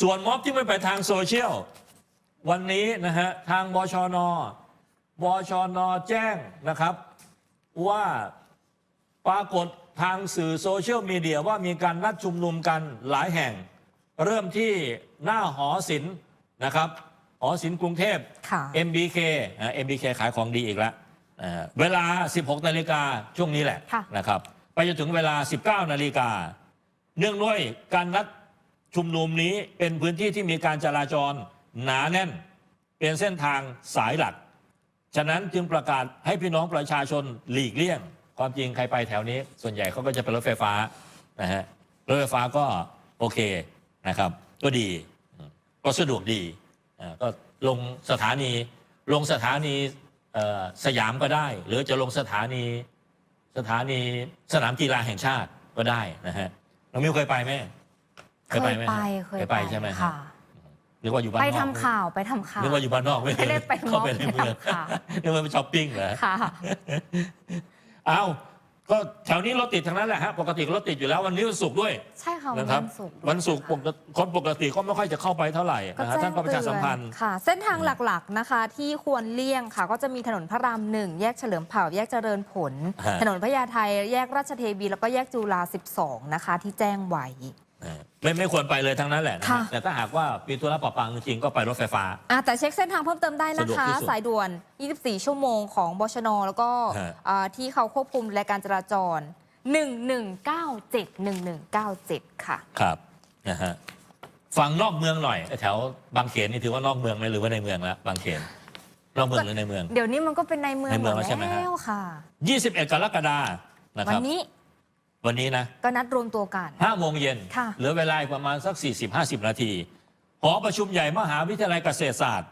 ส่วนม็อบที่ไม่ไปทางโซเชียล วันนี้นะฮะทางบชน บชน แจ้งนะครับ ว่าปรากฏทางสื่อโซเชียลมีเดียว่ามีการนัดชุมนุมกันหลายแห่ง เริ่มที่หน้าหอศิลป์นะครับหอศิลป์กรุงเทพค่ะ MBK อ่า MBK ขายของดีอีกแล้วอ่าเวลา 16 นาฬิกาช่วงนี้แหละค่ะนะครับ ไปจนถึงเวลา 19 นาฬิกา เนื่องด้วยการนัดชุมนุมนี้เป็นพื้นที่ที่มีการจราจรหนาแน่น เป็นเส้นทางสายหลัก ฉะนั้นจึงประกาศให้พี่น้องประชาชนหลีกเลี่ยง ความจริงใครไปแถวนี้ ส่วนใหญ่เขาก็จะเป็นรถไฟฟ้านะฮะรถไฟฟ้าก็โอเคนะครับ ก็ดีก็สะดวกดีก็ลงสถานีลงสถานีสยามก็ได้ หรือจะลงสถานีสถานีสนามกีฬาแห่งชาติก็ได้นะฮะ น้องมิวเคยไปไหมเคยหมไปฮะเคยไปใช่ไหมฮะค่ะหรือว่าอยู่บ้านนไปอกทำข่าวไปทำข่าวนึกว่าอยู่บ้านนอกไม่ไม่ได้ไปเข้าไปม็อบในเมืองไปทำข่าวนึกว่าไปช้อปปิ้งเหรอค่ะ เอา ก็แถวนี้รถติดทั้งนั้นแหละฮะปกติรถติดอยู่แล้ววันนี้วันศุกร์ด้วยใช่ค่ะวันะครับนศุกร์วันศุกร์ปกติคนปกติก็ไม่ค่อยจะเข้าไปเท่าไหร่ก็นะฮะแจ้ท่านงก็ประชาสัมพันธ์เตือนค่ะ เส้นทางหลักๆนะคะ ที่ควรเลี่ยงค่ะ ก็จะมีถนนพระรามหนึ่งแยกเฉลิมเผ่าแยกเจริญผลฮะถนนพญาไทแยกราชเทวีแล้วก็แยกจุฬา12 นะคะ ที่แจ้งไว้ ไม่ไม่ควรไปเลยทั้งนั้นแหละนะฮะค่ะแต่ถ้าหากว่าปีธุระปะปังจริงๆก็ไปรถไฟฟ้า อะแต่เช็คเส้นทางเพิ่มเติมได้นะสะดวกคะ ที่สุดสายด่วน 24 ชั่วโมงของบชน แล้วก็ฮะ อ่าที่เขาควบคุมรายการจราจร 1197 1197 ค่ะ ครับนะฮะฝั่งนอกเมืองหน่อยแถวบางเขนนี่ถือว่านอกเมืองไหมหรือว่าในเมืองแล้วบางเขนนอกเมืองหรือในเมือง เดี๋ยวนี้มันก็เป็นในเมืองในหเมืมองดแล้วใช่ไหมฮะ แล้วค่ะ 21 กรกฎานะควันรับ นี้ วันนี้นะก็นัดรวมตัวกัน5โมงเย็นค่ะ เหลือเวลาอีกประมาณสัก 40-50 นาทีหอประชุมใหญ่มหาวิทยาลัยเกษตรศาสตร์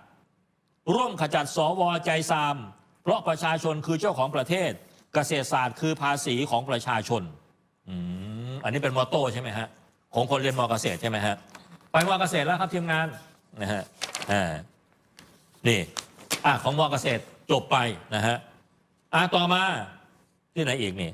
ร่วมขจัดสวใจซาม เพราะประชาชนคือเจ้าของประเทศ เกษตรศาสตร์คือภาษีของประชาชนอืมอันนี้เป็นมอตโต้ใช่ไหมฮะของคนเรียนมอเกษตรใช่ไหมฮะไปมอเกษตรแล้วครับทีมงานนะฮะอ่านี่อะของมอเกษตรจบไปนะฮะอะต่อมาที่ไหนอีกนี่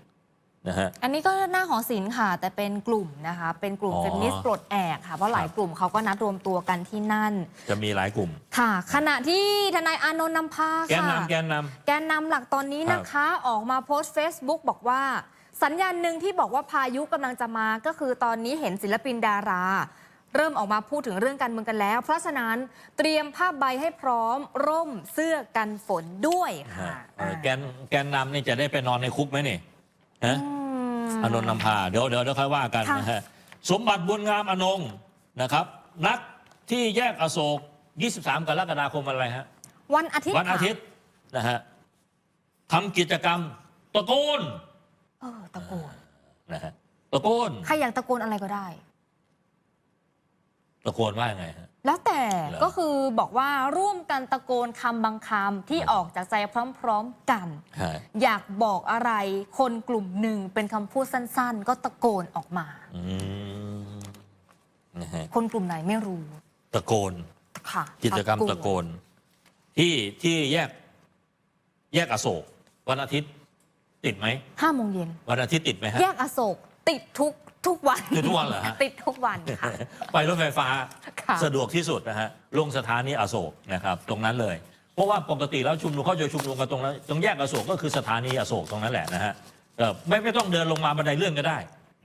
นะฮะ อันนี้ก็หน้าหอศิลป์ค่ะ แต่เป็นกลุ่มนะคะ เป็นกลุ่มอ๋อ เฟมินิสต์ปลดแอกค่ะ เพราะหลายกลุ่มเขาก็นัดรวมตัวกันที่นั่น จะมีหลายกลุ่ม ค่ะ ขณะที่ทนายอานนท์นำพาแกนค่ะ นำแกนนำแกนนำหลักตอนนี้นะคะออกมาโพสต์ Facebook บอกว่า สัญญาณหนึ่งที่บอกว่าพายุกำลังจะมาก็คือตอนนี้เห็นศิลปินดารา เริ่มออกมาพูดถึงเรื่องการเมืองกันแล้ว เพราะฉะนั้นเตรียมผ้าใบให้พร้อม ร่มเสื้อกันฝนด้วยค่ะเออแกนแกนนำนี่จะได้ไปนอนในคุกไหมนี่ ฮะอืมอานนท์นำพา เดี๋ยวเดี๋ยวเดี๋ยวค่อยว่ากันค่ะ นะฮะสมบัติบุญงามอนงนะครับ นัดที่แยกอโศก 23 กรกฎาคมวันอะไรฮะ วันอาทิตย์วันอาทิตค่ะย์นะฮะทำกิจกรรมตะโกนเออตะโกนนะฮะตะโกน ใครอยากตะโกนอะไรก็ได้ ตะโกนว่ายังไงฮะ แล้วแต่เหรอ ก็คือบอกว่าร่วมกันตะโกนคำบางคำที่ออกจากใจพร้อมๆกัน ฮะอยากบอกอะไรคนกลุ่มหนึ่งเป็นคำพูดสั้น ๆ ก็ตะโกนออกมา อืมนะฮะคนกลุ่มไหนไม่รู้ตะโกน ค่ะกิจกรรมตะโกน ที่ที่แยก แยกอโศกวันอาทิตย์ ติดไหมห้าโมงเย็นวันอาทิตย์ติดไหมฮะ แยกอโศกติดทุก ทุกวันติดทุกวันเหรอฮะ ติดทุกวันค่ะ ไปรถไฟฟ้าค่ะ สะดวกที่สุดนะฮะลงสถานีอโศกนะครับตรงนั้นเลย เพราะว่าปกติแล้วชุมนุมเขาจะชุมนุมกันตรงนั้นตรงแยกอโศกก็คือสถานีอโศกตรงนั้นแหละนะฮะเอ่อไม่ไม่ต้องเดินลงมาบันไดเลื่อนก็ได้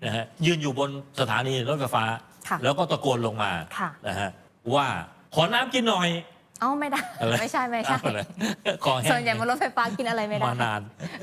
นะฮะยืนอยู่บนสถานีรถไฟฟ้า ค่ะแล้วก็ตะโกนลงมาค่ะ นะฮะว่าขอน้ำกินหน่อยเอ้าไม่ได้ อะไรไม่ใช่ไม่ใช่ อะไรคอแห้งส่วนใหญ่บนรถไฟฟ้ากินอะไรไม่ได้ มานาน